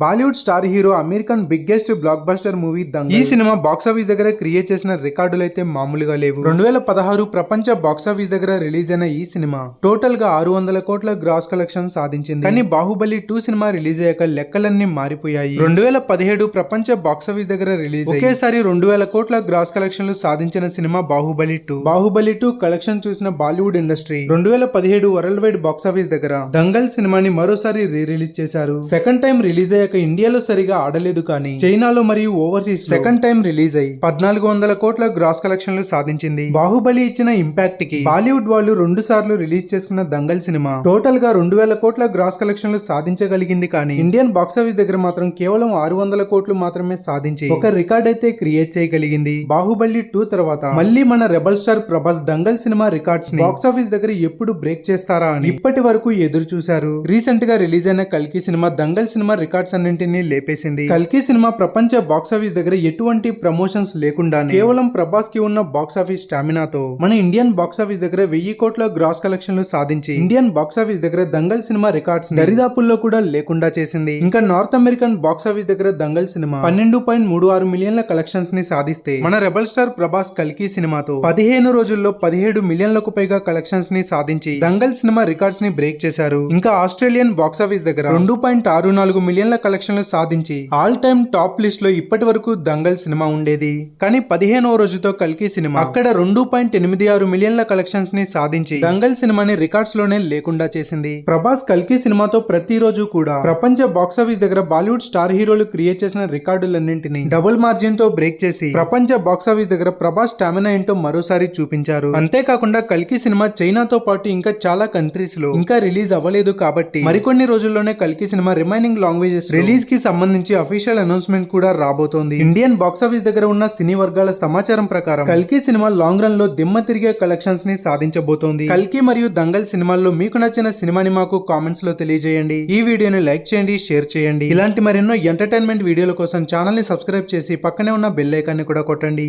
Bollywood star hero Aamir Khan biggest blockbuster movie Dangal. ఈ సినిమా box office దగ్గర create చేసిన రికార్డులు అయితే మామూలుగా లేవు. రెండు వేల పదహారు ప్రపంచ బాక్సాఫీస్ దగ్గర రిలీజ్ అయిన ఈ సినిమా టోటల్గా ఆరు వందల కోట్ల గ్రాస్ కలెక్షన్ సాధించింది. కానీ బాహుబలి టూ సినిమా రిలీజ్ అయ్యాక లెక్కలన్నీ మారిపోయాయి. రెండు వేల పదిహేడు ప్రపంచ బాక్సాఫీస్ దగ్గర రిలీజ్ ఒకేసారి రెండు వేల కోట్ల గ్రాస్ కలెక్షన్లు సాధించిన cinema Baahubali two Baahubali two collection చూసిన బాలీవుడ్ ఇండస్ట్రీ రెండు వేల పదిహేడు వరల్డ్ వైడ్ బాక్సాఫీస్ దగ్గర దంగల్ సినిమాని మరోసారి రీ రిలీజ్ చేశారు. సెకండ్ టైం రిలీజ్ అయ్యాక ఇండియాలో సరిగా ఆడలేదు కానీ చైనాలో మరియు ఓవర్సీస్ సెకండ్ టైం రిలీజ్ అయ్యి పద్నాలుగు వందల కోట్ల గ్రాస్ కలెక్షన్లు సాధించింది. బాహుబలి ఇచ్చిన ఇంపాక్ట్కి బాలీవుడ్ వాళ్ళు రెండు సార్లు రిలీజ్ చేసుకున్న దంగల్ సినిమా టోటల్గా రెండు వేల కోట్ల గ్రాస్ కలెక్షన్లు సాధించగలిగింది కానీ ఇండియన్ బాక్సాఫీస్ దగ్గర మాత్రం కేవలం ఆరు వందల కోట్లు మాత్రమే సాధించి ఒక రికార్డ్ అయితే క్రియేట్ చేయగలిగింది. బాహుబలి టూ తర్వాత మళ్ళీ మన రెబల్ స్టార్ ప్రభాస్ దంగల్ సినిమా రికార్డ్స్ని బాక్సాఫీస్ దగ్గర ఎప్పుడు బ్రేక్ చేస్తారా అని ఇప్పటి వరకు ఎదురు చూశారు. రీసెంట్గా రిలీజ్ అయిన కల్కి సినిమా దంగల్ సినిమా రికార్డ్స్ అన్నింటినీ లేపేసింది. కల్కి సినిమా ప్రపంచ బాక్సాఫీస్ దగ్గర ఎటువంటి ప్రమోషన్స్ లేకుండా కేవలం ప్రభాస్కి ఉన్న బాక్సాఫీస్ స్టామినాతో మన ఇండియన్ బాక్సాఫీస్ దగ్గర వెయ్యి కోట్ల గ్రాస్ కలెక్షన్లు సాధించి ఇండియన్ బాక్సాఫీస్ దగ్గర దంగల్ సినిమా రికార్డ్స్ దరిదాపుల్లో కూడా లేకుండా చేసింది. ఇంకా నార్త్ అమెరికన్ బాక్సాఫీస్ దగ్గర దంగల్ సినిమా పన్నెండు పాయింట్ మూడు ఆరు మిలియన్ల కలెక్షన్స్ని సాధిస్తే మన రెబల్ స్టార్ ప్రభాస్ కల్కి సినిమాతో పదిహేను రోజుల్లో పదిహేడు మిలియన్లకు పైగా కలెక్షన్స్ని సాధించి దంగల్ సినిమా రికార్డ్స్ని బ్రేక్ చేశారు. ఇంకా ఆస్ట్రేలియన్ బాక్సాఫీస్ దగ్గర రెండు పాయింట్ ఆరు నాలుగు మిలియన్ల కలెక్షన్లు సాధించి ఆల్ టైమ్ టాప్ లిస్ట్లో ఇప్పటి వరకు దంగల్ సినిమా ఉండేది. కానీ పదిహేనవ రోజుతో కల్కి సినిమా. అక్కడ రెండు పాయింట్ ఎనిమిది ఆరు మిలియన్ల కలెక్షన్స్ని సాధించి దంగల్ సినిమాని రికార్డ్స్లోనే లేకుండా చేసింది. ప్రభాస్ కల్కి సినిమాతో ప్రతిరోజు కూడా ప్రపంచ బాక్సాఫీస్ దగ్గర బాలీవుడ్ స్టార్ హీరోలు క్రియేట్ చేసిన రికార్డులన్నింటినీ డబుల్ మార్జిన్తో బ్రేక్ చేసి ప్రపంచ బాక్సాఫీస్ దగ్గర ప్రభాస్ స్టామినా ఏంటో మరోసారి చూపించారు. అంతేకాకుండా కల్కి సినిమా చైనాతో పాటు ఇంకా చాలా కంట్రీస్లో ఇంకా రిలీజ్ అవ్వలేదు కాబట్టి మరికొన్ని రోజుల్లోనే కల్కి సినిమా రిమైనింగ్ లాంగ్వేజెస్ రిలీజ్కి సంబంధించి అఫీషియల్ అనౌన్స్మెంట్ కూడా రాబోతోంది. ఇండియన్ బాక్సాఫీస్ దగ్గర ఉన్న సినీ వర్గాల సమాచారం ప్రకారం కల్కి సినిమా లాంగ్ రన్లో దిమ్మ తిరిగే కలెక్షన్స్ని సాధించబోతోంది. కల్కి మరియు దంగల్ సినిమాల్లో మీకు నచ్చిన సినిమాని మాకు కామెంట్స్లో తెలియజేయండి. ఈ వీడియోని లైక్ చేయండి షేర్ చేయండి. ఇలాంటి మరెన్నో ఎంటర్టైన్మెంట్ వీడియోల కోసం ఛానల్ని సబ్స్క్రైబ్ చేసి పక్కనే ఉన్న బెల్ ఐకాన్ని కూడా కొట్టండి.